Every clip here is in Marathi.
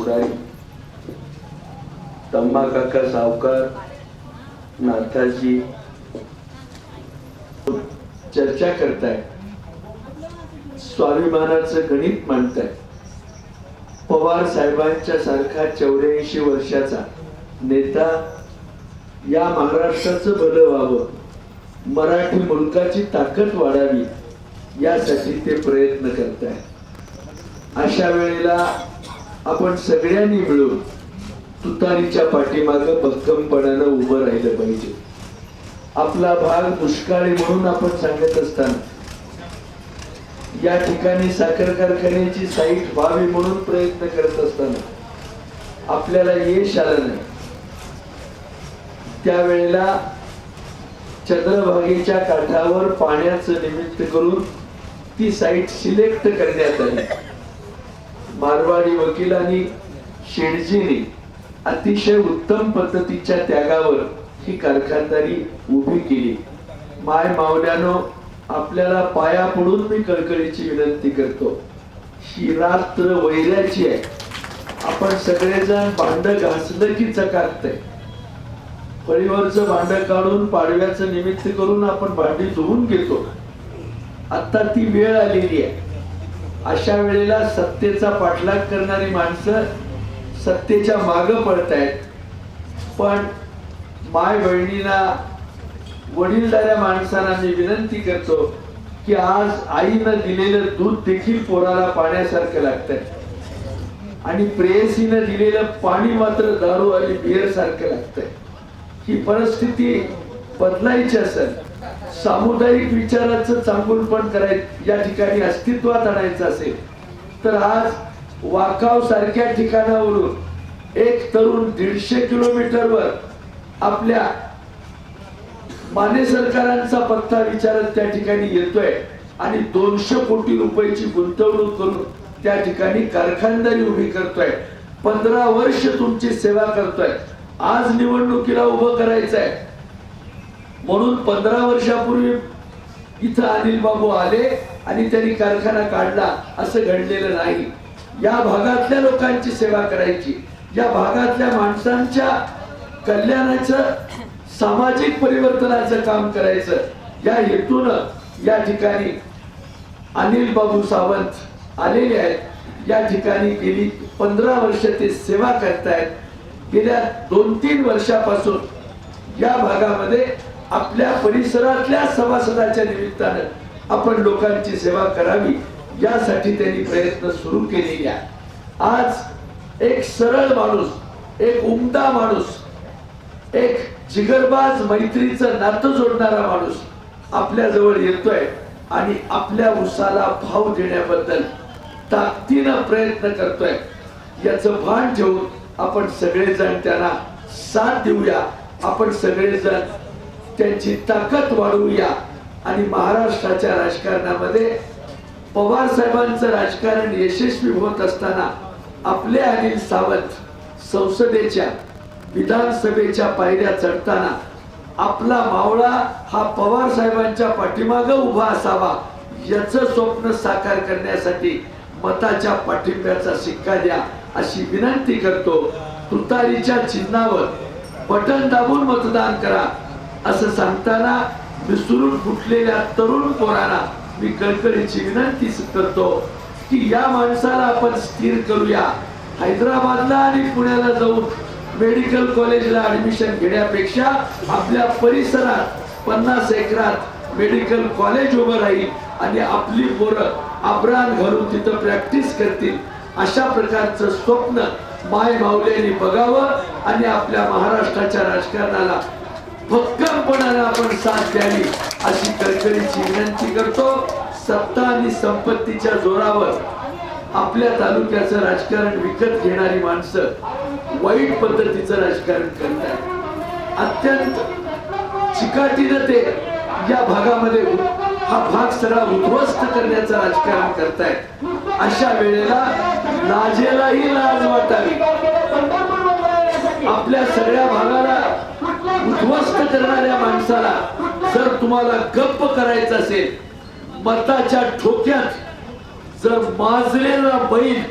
पुढारी तम्मा काका सावकार नाथाजी चर्चा करताय। स्वाभिमानाचं गणित मांडताय। पवार साहेबांच्या सारखा चौऱ्याऐंशी वर्षाचा नेता या महाराष्ट्राचं भलं व्हावं मराठी मुलकाची ताकद वाढावी यासाठी ते प्रयत्न करताय. अशा वेळेला आपण सगळ्यांनी मिळून तुतारीच्या पाठीमागं भक्कमपणानं उभं राहिलं पाहिजे. आपला भाग दुष्काळी म्हणून आपण सांगत असताना या ठिकाणी साखर कारखान्याची साईट व्हावी म्हणून प्रयत्न करत असताना आपल्याला यश आलं नाही. त्यावेळेला चंद्रभागेच्या काठावर पाण्याचं निमित्त करून ती साईट सिलेक्ट करण्यात आली. मारवाडी वकिलांनी शेडजीने अतिशय उत्तम पद्धतीच्या त्यागावर ही कारखानदारी उभी केली. माय मावल्यानो आपल्याला पाया पडून मी कळकळीची विनंती करतो. ही रात्र वैराची आहे. आपण सगळेजण भांड घासलं की चकाकतंय फळीवरचं भांड काढून पाडव्याचं निमित्त करून आपण भांडी धुवून घेतो. आता ती वेळ आलेली आहे. अशा वेळेला सत्तेचा पाठलाग करणारी माणसं सत्तेच्या माग पडतायत. पण माय बहिणीला वडीलधाऱ्या माणसांना मी विनंती करतो की आज आईनं दिलेलं दूध देखील पोराला पाण्यासारखं लागतंय. आणि प्रेयसीनं दिलेलं पाणी मात्र दारू आणि बियर सारखं लागतंय. ही परिस्थिती बदलायची असेल सामुदायिक विचाराचं चांगुलपण करायचं या ठिकाणी अस्तित्वात आणायचं असेल तर आज वाकाव सारख्या ठिकाणावरून एक तरुण दीडशे किलोमीटरवर आपल्या माने सरकारांचा पत्ता विचारत त्या ठिकाणी येतोय आणि दोनशे कोटी रुपयाची गुंतवणूक करून त्या ठिकाणी कारखानदारी उभी करतोय. पंधरा वर्ष तुमची सेवा करतोय. आज निवडणुकीला उभं करायचंय. म्हणून पंधरा वर्षापूर्वी इथं अनिल बाबू आले आणि त्यांनी कारखाना काढला असं घडलेलं नाही. या भागातल्या लोकांची सेवा करायची. या भागातल्या माणसांच्या कल्याणाचं सामाजिक परिवर्तनाचं काम करायचं. या हेतूनं या ठिकाणी अनिल बाबू सावंत आलेले आहेत. या ठिकाणी गेली पंधरा वर्ष ते सेवा करतायत. गेल्या दोन तीन वर्षापासून या भागामध्ये आपल्या परिसरातल्या सभासदाच्या निमित्तानं आपण लोकांची सेवा करावी यासाठी त्यांनी प्रयत्न सुरू केलेले आहे आज एक सरळ माणूस एक उमदा माणूस एक जिगरबाज मैत्रीचं नातं जोडणारा माणूस आपल्या जवळ येतोय आणि आपल्या उसाला भाव देण्याबद्दल ताकदीनं प्रयत्न करतोय. याचं भान ठेवून आपण सगळेजण त्यांना साथ देऊया. आपण सगळेजण त्यांची ताकद वाढवूया. आणि महाराष्ट्राच्या राजकारणामध्ये पवार साहेबांचं राजकारण यशस्वी होत असताना आपले अनिल सावंत संसदेच्या विधानसभेच्या पायऱ्या चढताना आपला मावळा हा पवार साहेबांच्या पाठीमाग उभा असावा याच स्वप्न साकार करण्यासाठी मताच्या पाठिंब्याचा शिक्का द्या अशी विनंती करतो. तुतारीच्या चिन्हावर बटन दाबून मतदान करा. असं सांगताना विसरून फुटलेल्या तरुण पोराला मी कळकळीची विनंती करतो की या माणसाला आपण स्थिर करूया. हैदराबादला आणि पुण्याला जाऊन मेडिकल कॉलेजला ऍडमिशन घेण्यापेक्षा आपल्या परिसरात पन्नास एकरात मेडिकल कॉलेज उभं राहील आणि आपली पोरं आब्रान घालून तिथं प्रॅक्टिस करतील. अशा प्रकारचं स्वप्न माय माऊलीने बघावं आणि आपल्या महाराष्ट्राच्या राजकारणाला भक्कमपणाने आपण साथ द्यावी. अशी कळकळीची विनंती करतो सत्ता आणि संपत्तीच्या जोरावर. आपल्या तालुक्याचं राजकारण विकत घेणारी माणसं वाईट पद्धतीचं राजकारण करतात. अत्यंत चिकाटीनं ते या भागामध्ये हा भाग सगळा उद्ध्वस्त करण्याचं राजकारण करतायत. अशा वेळेला लाजेलाही लाज वाटावी. आपल्या सगळ्या भागाला उद्ध्वस्त करणाऱ्या माणसाला जर तुम्हाला गप्प करायचं असेल मताच्या ठोक्यात जर माजलेला बैल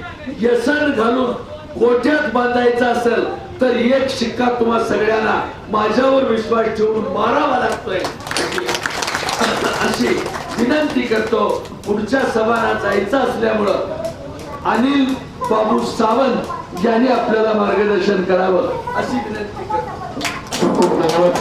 यसन घालून गोठ्यात बांधायचा असेल तर एक शिक्का तुम्हा सगळ्यांना माझ्यावर विश्वास ठेवून मारावा लागतोय. अशी विनंती करतो पुढच्या सभाला जायचं असल्यामुळं अनिल बाबू सावंत यांनी आपल्याला मार्गदर्शन करावं अशी विनंती करतो. দেখানোর